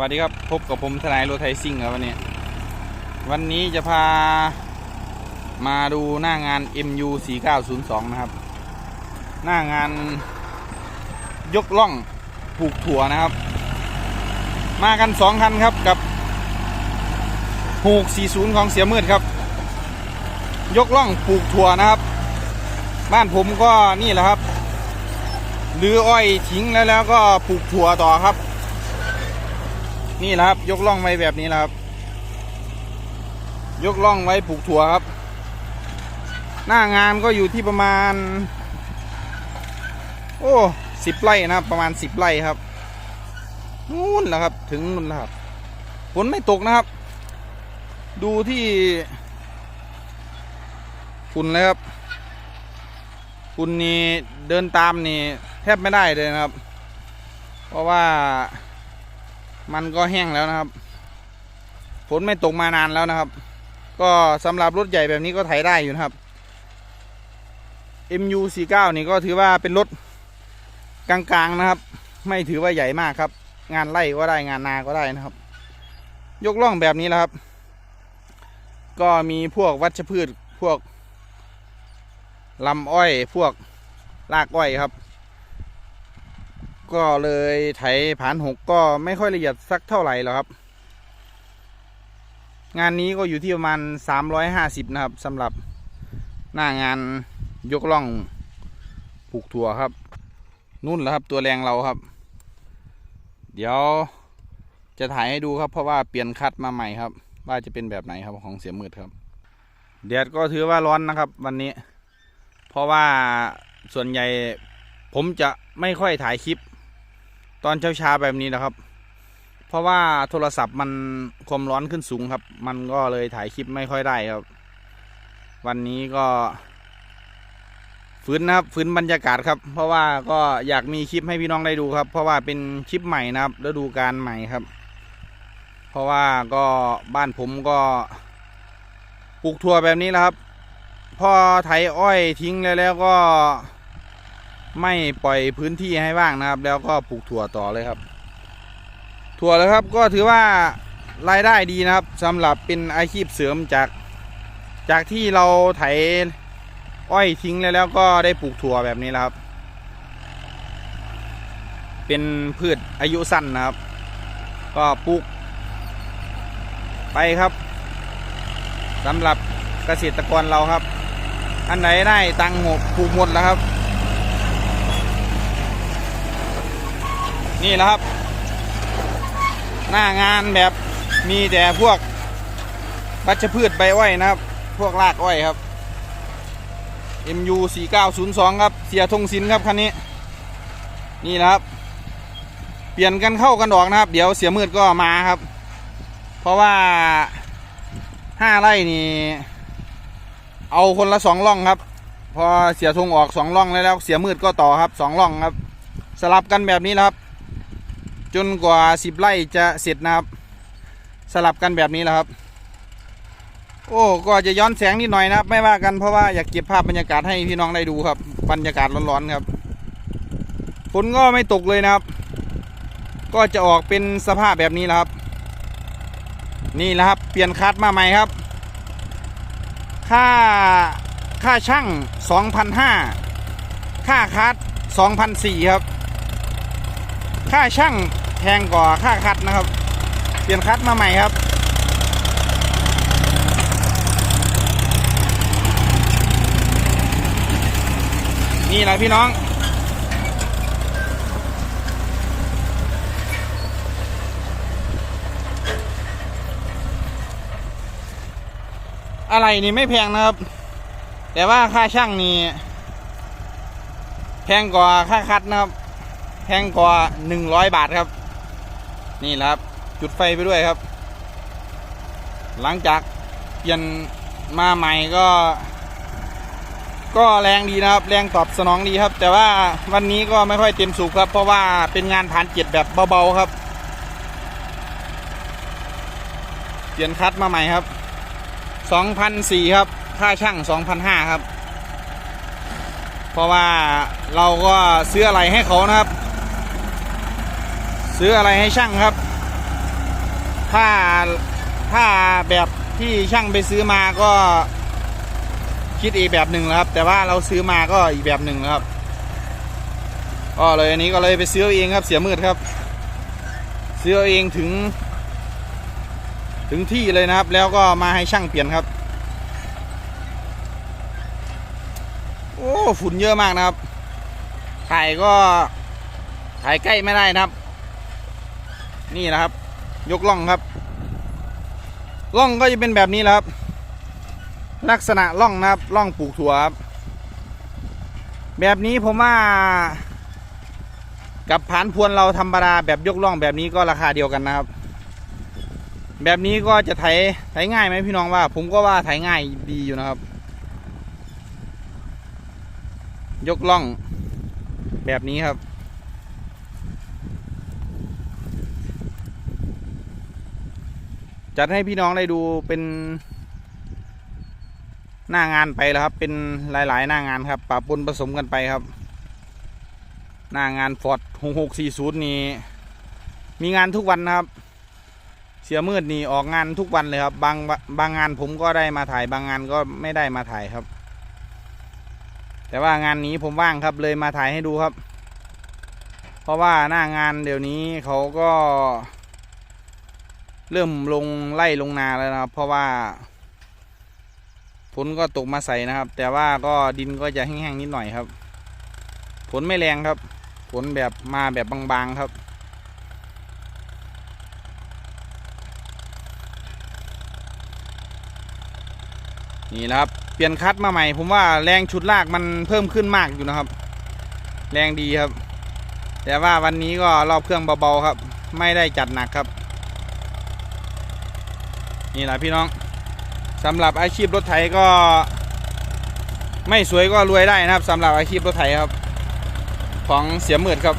วัสดีครับ พบกับผมทนายโรไทยซิ่งครับวันนี้ วันนี้จะพามาดูหน้างาน MU 4902นะครับ หน้างานยกล่องปลูกถั่วนะครับ มากันสองคันครับกับ 640 ของเสียมืดครับ ยกล่องปลูกถั่วนะครับ บ้านผมก็นี่แหละครับรื้ออ้อยทิ้งแล้วแล้วก็ปลูกถั่วต่อครับ นี่แหละครับ ยกล่องไว้แบบนี้แหละครับ ยกล่องไว้ปลูกถั่วครับ หน้างานก็อยู่ที่ประมาณ โอ้สิบไร่นะครับ ประมาณสิบไร่ครับนู่นแหละครับ ถึงนู่นแล้วครับฝนไม่ตกนะครับ ดูที่ฝุ่นเลยครับฝุ่นนี่เดินตามนี่แทบไม่ได้เลยนะครับ เพราะว่า มันก็แห้งแล้วนะครับฝนไม่ตกมานานแล้วนะครับ ก็สำหรับรถใหญ่แบบนี้ก็ไถได้อยู่นะครับ MU 49 นี่ก็ถือว่าเป็นรถกลางๆนะครับ ไม่ถือว่าใหญ่มากครับ งานไร่ก็ได้งานนาก็ได้นะครับ ยกล่องแบบนี้แหละครับ ก็มีพวกวัชพืชพวกลำอ้อยพวกรากอ้อยครับ ก็เลยไถผ่านหกก็ไม่ค่อยละเอียดสักเท่าไหร่หรอกครับ งานนี้ก็อยู่ที่ประมาณ350นะครับสำหรับหน้างานยกล่องปลูกถั่วครับ นุ่นแล้วครับตัวแรงเราครับ เดี๋ยวจะถ่ายให้ดูครับ เพราะว่าเปลี่ยนคัดมาใหม่ครับ ว่าจะเป็นแบบไหนครับของเสียมืดครับแดดก็ถือว่าร้อนนะครับ วันนี้ เพราะว่าส่วนใหญ่ผมจะไม่ค่อยถ่ายคลิป ตอนเช้าๆแบบนี้นะครับ เพราะว่าโทรศัพท์มันความร้อนขึ้นสูงครับ มันก็เลยถ่ายคลิปไม่ค่อยได้ครับ วันนี้ก็ฟื้นนะครับฟื้นบรรยากาศครับ เพราะว่าก็อยากมีคลิปให้พี่น้องได้ดูครับ เพราะว่าเป็นคลิปใหม่นะครับฤดูกาลใหม่ครับ เพราะว่าก็บ้านผมก็ปลูกถั่วแบบนี้แหละครับ พอไถอ้อยทิ้งแล้วแล้วก็ ไม่ปล่อยพื้นที่ให้ว่างนะครับ แล้วก็ปลูกถั่วต่อเลยครับ ถั่วแล้วครับก็ถือว่ารายได้ดีนะครับสำหรับเป็นอาชีพเสริมจาก จากที่เราไถอ้อยทิ้งแล้วแล้วก็ได้ปลูกถั่วแบบนี้แล้วครับ เป็นพืชอายุสั้นนะครับ ก็ปลูก ไปครับสำหรับเกษตรกรเราครับ อันไหนได้ตังหมดปลูกหมดแล้วครับ นี่แหละครับ หน้างานแบบมีแต่พวกวัชพืชใบอ้อยนะครับ พวกรากอ้อยครับ MU 4902 ครับ เสียทงศิลป์ครับคันนี้ นี่นะครับ เปลี่ยนกันเข้ากันออกนะครับ เดี๋ยวเสียมืดก็มาครับ เพราะว่าห้าไร่นี่ เอาคนละสองล่องครับ พอเสียทงออกสองล่องแล้วแล้วเสียมืดก็ต่อครับสองล่องครับ สลับกันแบบนี้แหละครับ จนกว่าสิบไร่จะเสร็จนะครับ สลับกันแบบนี้แหละครับ โอ้ก็จะย้อนแสงนิดหน่อยนะครับ ไม่ว่ากันเพราะว่าอยากเก็บภาพบรรยากาศให้พี่น้องได้ดูครับ บรรยากาศร้อนๆครับฝนก็ไม่ตกเลยนะครับ ก็จะออกเป็นสภาพแบบนี้แหละครับ นี่แหละครับ เปลี่ยนคัดมาใหม่ครับ ค่าค่าช่าง2,500ค่าคัด2,400ครับ ค่าช่าง แพงกว่าค่าคัดนะครับ เปลี่ยนคัดมาใหม่ครับนี่แหละพี่น้อง อะไรนี่ไม่แพงนะครับ แต่ว่าค่าช่างนี่แพงกว่าค่าคัดนะครับ แพงกว่าหนึ่งร้อยบาทครับ นี่แหละครับ จุดไฟไปด้วยครับ หลังจากเปลี่ยนมาใหม่ก็ ก็แรงดีนะครับ แรงตอบสนองดีครับ แต่ว่าวันนี้ก็ไม่ค่อยเต็มสูบครับ เพราะว่าเป็นงานผ่านเจ็ดแบบเบาๆครับ เปลี่ยนคัดมาใหม่ครับ2,004ครับ ค่าช่าง2,005ครับ เพราะว่าเราก็ซื้ออะไรให้เขานะครับ ซื้ออะไรให้ช่างครับ ถ้าถ้าแบบที่ช่างไปซื้อมาก็คิดอีกแบบหนึ่งนะครับ แต่ว่าเราซื้อมาก็อีกแบบหนึ่งนะครับก็เลยอันนี้ก็เลยไปซื้อเองครับ เสียมืดครับ ซื้อเอาเองถึง ถึงที่เลยนะครับ แล้วก็มาให้ช่างเปลี่ยนครับ โอ้ฝุ่นเยอะมากนะครับถ่ายก็ถ่ายใกล้ไม่ได้นะครับ นี่นะครับ ยกล่องครับล่องก็จะเป็นแบบนี้แหละครับ ลักษณะล่องนะครับล่องปลูกถั่วครับแบบนี้ผมว่า กับผานพวนเราธรรมดาแบบยกล่องแบบนี้ก็ราคาเดียวกันนะครับ แบบนี้ก็จะไถไถง่ายไหมพี่น้องว่า ผมก็ว่าไถง่ายดีอยู่นะครับ ยกล่องแบบนี้ครับ จัดให้พี่น้องได้ดูเป็น หน้างานไปแล้วครับ เป็นหลาย ๆ หน้างานครับปะปนผสมกันไปครับ หน้างานฟอร์ดหกหกสี่ศูนย์นี่มีงานทุกวันนะครับ เสียมืดนี่ออกงานทุกวันเลยครับ บางบางงานผมก็ได้มาถ่าย บางงานก็ไม่ได้มาถ่ายครับ แต่ว่างานนี้ผมว่างครับเลยมาถ่ายให้ดูครับ เพราะว่าหน้างานเดี๋ยวนี้เขาก็ เริ่มลงไล่ลงนาแล้วนะครับ เพราะว่าฝนก็ตกมาใส่นะครับ แต่ว่าก็ดินก็จะแห้งๆนิดหน่อยครับฝนไม่แรงครับฝนแบบมาแบบบางๆครับ นี่นะครับ เปลี่ยนคัดมาใหม่ ผมว่าแรงชุดลากมันเพิ่มขึ้นมากอยู่นะครับ แรงดีครับ แต่ว่าวันนี้ก็รอบเครื่องเบาๆครับ ไม่ได้จัดหนักครับ นี่แหละพี่น้องสำหรับอาชีพรถไถก็ ไม่สวยก็รวยได้นะครับสำหรับอาชีพรถไถครับ ของเสียหมื่นครับ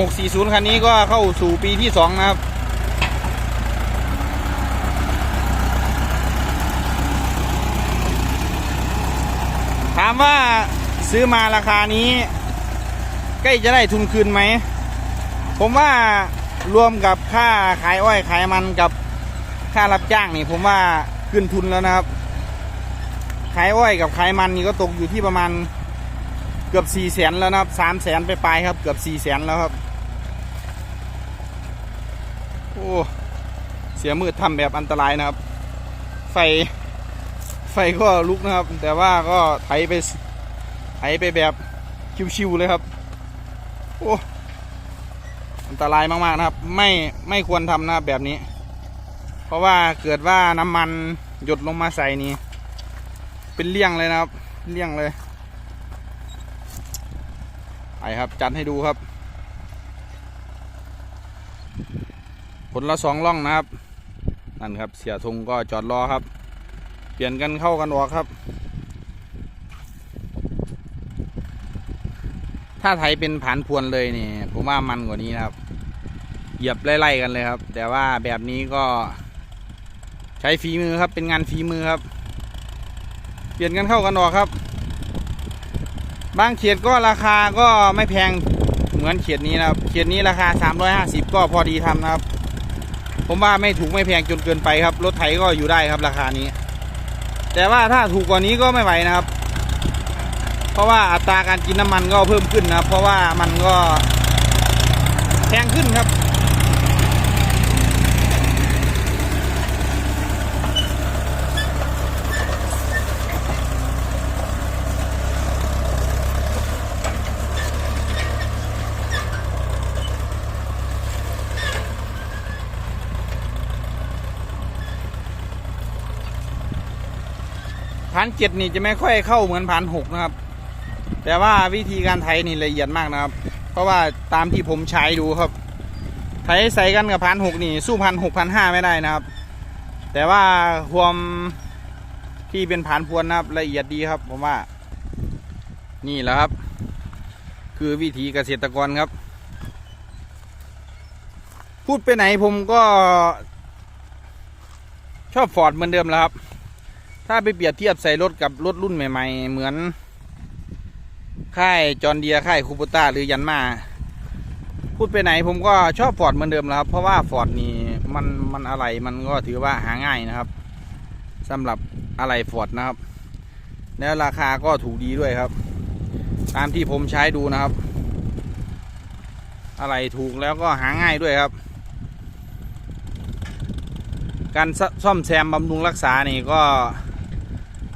640 คันนี้ก็เข้าสู่ปีที่ 2 นะครับถามว่าซื้อมาราคานี้ ใกล้จะได้ทุนคืนไหม ผมว่ารวมกับค่าขายอ้อยขายมันกับ ค่ารับจ้างนี่ผมว่าขึ้นทุนแล้วนะครับ ขายอ้อยกับขายมันนี่ก็ตกอยู่ที่ประมาณเกือบสี่แสนแล้วนะครับสามแสนไปปลายครับ เกือบสี่แสนแล้วครับ โอ้เสียมืดทำแบบอันตรายนะครับ ไฟไฟก็ลุกนะครับ แต่ว่าก็ไถไปไถไปแบบชิวๆเลยครับ โอ้อันตรายมากๆนะครับ ไม่ไม่ควรทำนะแบบนี้ ราะว่าเกิดว่าน้ำมันหยดลงมาใส่นี่ เป็นเลี่ยงเลยนะครับ เลี่ยงเลยไปครับ จัดให้ดูครับ ผลละสองล่องนะครับ นั่นครับ เสียธงก็จอดรอครับ เปลี่ยนกันเข้ากันออกครับ ถ้าไทยเป็นผานพวนเลยนี่ผมว่ามันกว่านี้นะครับ เหยียบไล่ๆกันเลยครับ แต่ว่าแบบนี้ก็ ใช้ฝีมือครับ เป็นงานฝีมือครับ เปลี่ยนกันเข้ากันออกครับ บางเขียดก็ราคาก็ไม่แพงเหมือนเขียดนี้นะครับ เขียดนี้ราคา 350 ก็พอดีทำนะครับ ผมว่าไม่ถูกไม่แพงจนเกินไปครับ รถไถก็อยู่ได้ครับราคานี้ แต่ว่าถ้าถูกกว่านี้ก็ไม่ไหวนะครับ เพราะว่าอัตราการกินน้ำมันก็เพิ่มขึ้นนะครับ เพราะว่ามันก็แพงขึ้นครับ พันเจ็ดนี่จะไม่ค่อยเข้าเหมือนพันหกนะครับ แต่ว่าวิธีการไถนี่ละเอียดมากนะครับ เพราะว่าตามที่ผมใช้ดูครับ ไถใส่กันกับพันหกนี่ สู้พันหกพันห้าไม่ได้นะครับ แต่ว่าความที่เป็นผานพวนนะครับละเอียดดีครับ ผมว่า นี่แหละครับ คือวิธีเกษตรกรครับ พูดไปไหนผมก็ชอบฟอร์ดเหมือนเดิมแล้วครับ ถ้าไปเปรียบเทียบใส่รถกับรถรุ่นใหม่ ๆ เหมือน ค่ายจอร์นเดียค่ายคูปต้าหรือยันมา พูดไปไหนผมก็ชอบฟอร์ดเหมือนเดิมแล้วครับ เพราะว่าฟอร์ดนี่มันมันอะไรมันก็ถือว่าหาง่ายนะครับสำหรับอะไรฟอร์ดนะครับ แล้วราคาก็ถูกดีด้วยครับ ตามที่ผมใช้ดูนะครับ อะไรถูกแล้วก็หาง่ายด้วยครับ การซ่อมแซมบำรุงรักษานี่ก็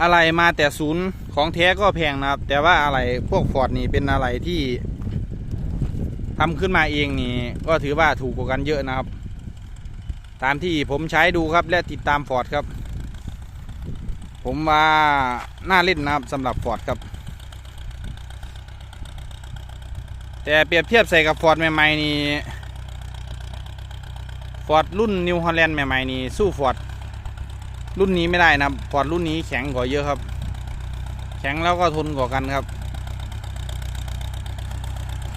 อะไรมาแต่ศูนย์ของแท้ก็แพงนะครับ แต่ว่าอะไรพวกฟอร์ดนี่เป็นอะไรที่ทำขึ้นมาเองนี่ ก็ถือว่าถูกกว่ากันเยอะนะครับ ตามที่ผมใช้ดูครับและติดตามฟอร์ดครับ ผมว่าน่าเล่นนะครับสำหรับฟอร์ดครับ แต่เปรียบเทียบใส่กับฟอร์ดใหม่ๆนี่ฟอร์ดรุ่นนิวฮอลแลนด์ใหม่ๆนี่สู้ฟอร์ด รุ่นนี้ไม่ได้นะครับฟอร์ดรุ่นนี้แข็งกว่าเยอะครับ แข็งแล้วก็ทนกว่ากันครับ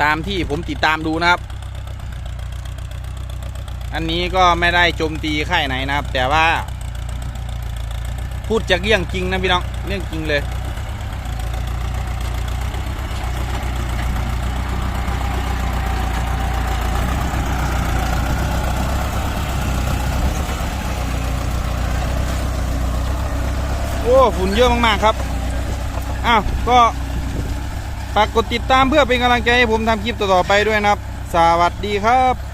ตามที่ผมติดตามดูนะครับ อันนี้ก็ไม่ได้โจมตีค่ายไหนนะครับ แต่ว่า พูดจากเรื่องจริงนะพี่น้องเรื่องจริงเลย ฝุ่นเยอะมากๆครับ อ้าว ก็ฝากกดติดตามเพื่อเป็นกำลังใจให้ผมทำคลิปต่อๆไปด้วยนะครับ สวัสดีครับ